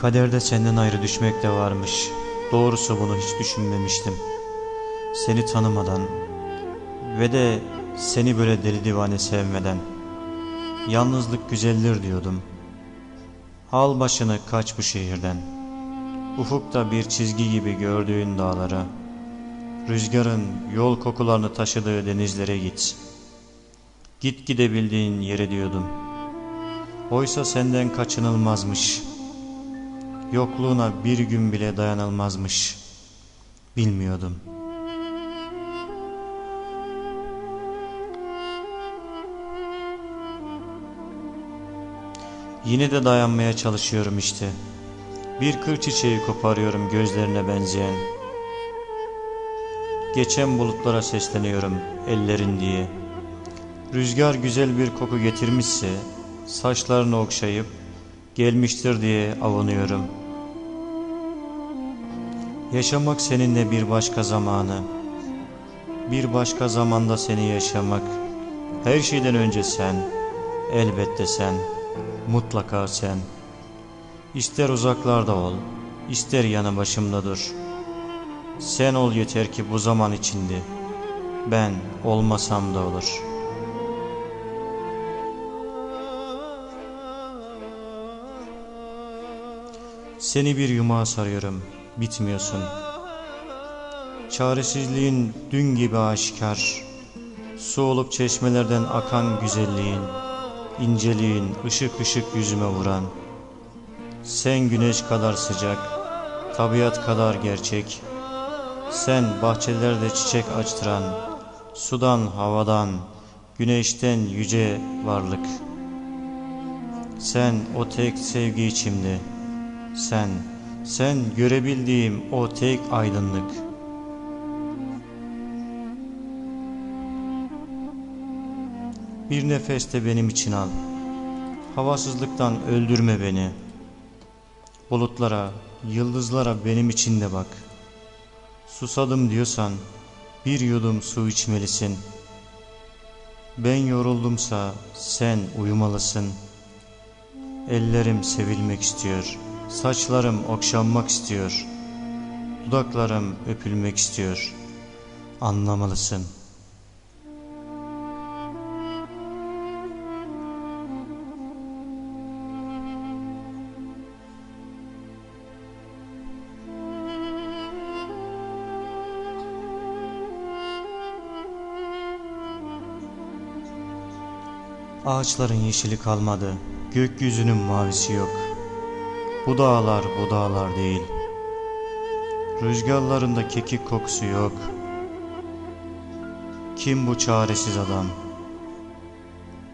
Kaderde senden ayrı düşmek de varmış. Doğrusu bunu hiç düşünmemiştim. Seni tanımadan ve de seni böyle deli divane sevmeden. Yalnızlık güzeldir diyordum. Al başını kaç bu şehirden. Ufukta bir çizgi gibi gördüğün dağlara. Rüzgarın yol kokularını taşıdığı denizlere git. Git gidebildiğin yere diyordum. Oysa senden kaçınılmazmış. Yokluğuna bir gün bile dayanılmazmış. Bilmiyordum. Yine de dayanmaya çalışıyorum işte. Bir kır çiçeği koparıyorum gözlerine benzeyen. Geçen bulutlara sesleniyorum ellerin diye. Rüzgar güzel bir koku getirmişse saçlarını okşayıp gelmiştir diye avunuyorum. Yaşamak seninle bir başka zamanı, bir başka zamanda seni yaşamak. Her şeyden önce sen, elbette sen, mutlaka sen. İster uzaklarda ol, ister yanı başımda dur. Sen ol yeter ki bu zaman içinde, ben olmasam da olur.'' Seni bir yumağa sarıyorum, bitmiyorsun. Çaresizliğin dün gibi aşikar. Su olup çeşmelerden akan güzelliğin, inceliğin ışık ışık yüzüme vuran. Sen güneş kadar sıcak, tabiat kadar gerçek. Sen bahçelerde çiçek açtıran, sudan, havadan, güneşten yüce varlık. Sen o tek sevgi içimde. Sen, sen görebildiğim o tek aydınlık. Bir nefes de benim için al. Havasızlıktan öldürme beni. Bulutlara, yıldızlara benim için de bak. Susadım diyorsan bir yudum su içmelisin. Ben yoruldumsa sen uyumalısın. Ellerim sevilmek istiyor.'' Saçlarım okşanmak istiyor. Dudaklarım öpülmek istiyor. Anlamalısın. Ağaçların yeşili kalmadı. Gökyüzünün mavisi yok. Bu dağlar bu dağlar değil. Rüzgarlarında kekik kokusu yok. Kim bu çaresiz adam?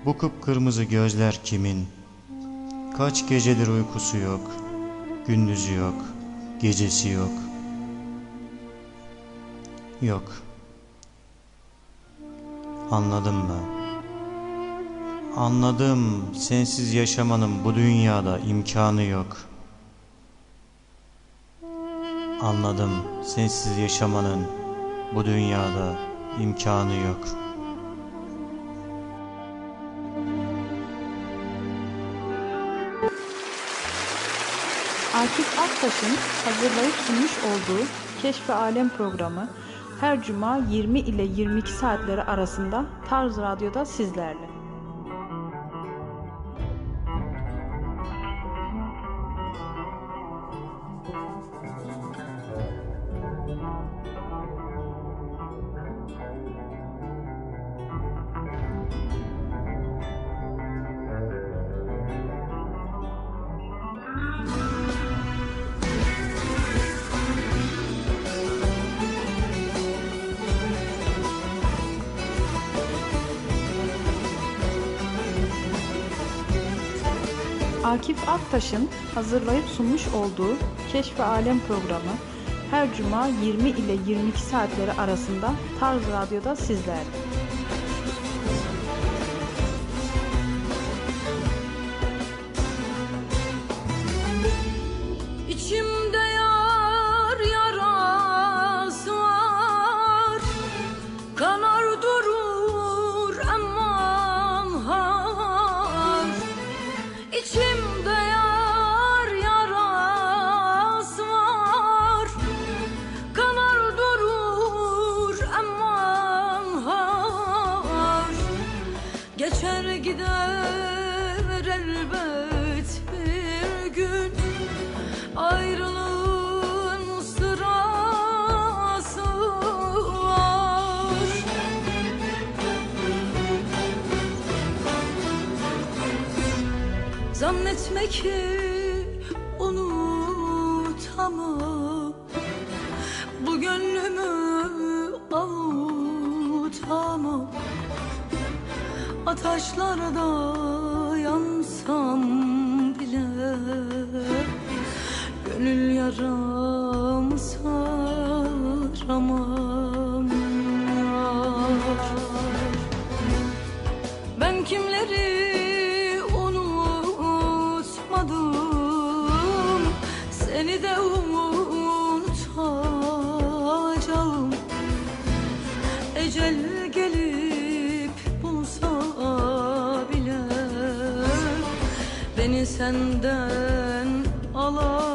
Bu kıpkırmızı gözler kimin? Kaç gecedir uykusu yok. Gündüzü yok. Gecesi yok. Yok. Anladım mı? Anladım. Sensiz yaşamanın bu dünyada imkanı yok.'' Anladım sensiz yaşamanın bu dünyada imkanı yok. Akif Aktaş'ın hazırlayıp sunmuş olduğu Keşfe Alem programı her cuma 20 ile 22 saatleri arasında Tarz Radyo'da sizlerle. Akif Aktaş'ın hazırlayıp sunmuş olduğu Keşfe Alem programı her cuma 20 ile 22 saatleri arasında Tarz Radyo'da sizlerle. Zannetme ki unutamam. Bu gönlümü avutamam. Ataşlarda yansam bile Gönül yaramı saramam Beni senden alacağım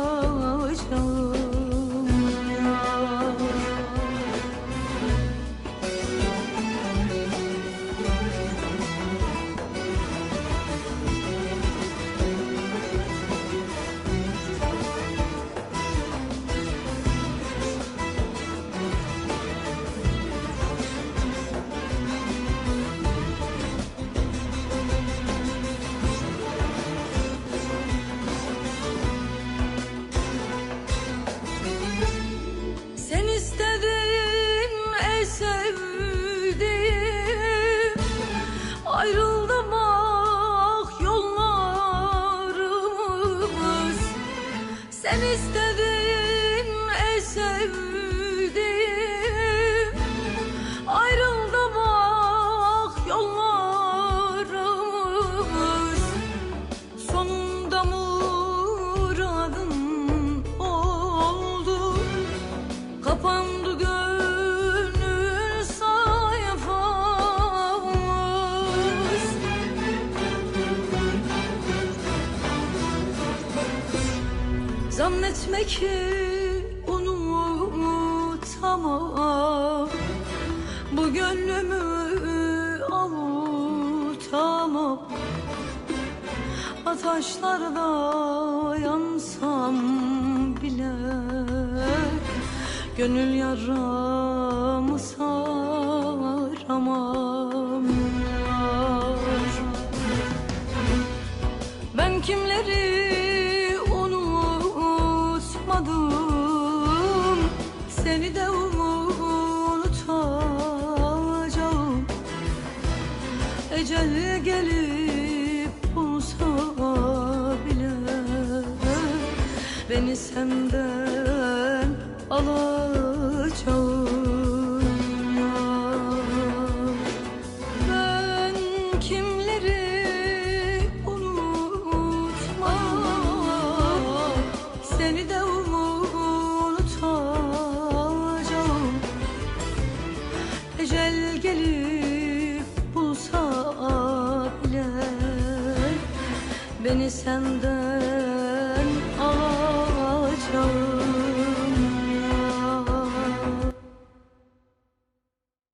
Zannetme ki unutamam. Bu gönlümü avutamam. Ataşlarda yansam bile Gönül yaramı saramam. Ben kimleri unutmadım. Seni de unutacağım. Ecel gelip bulsa bile Beni senden alacağım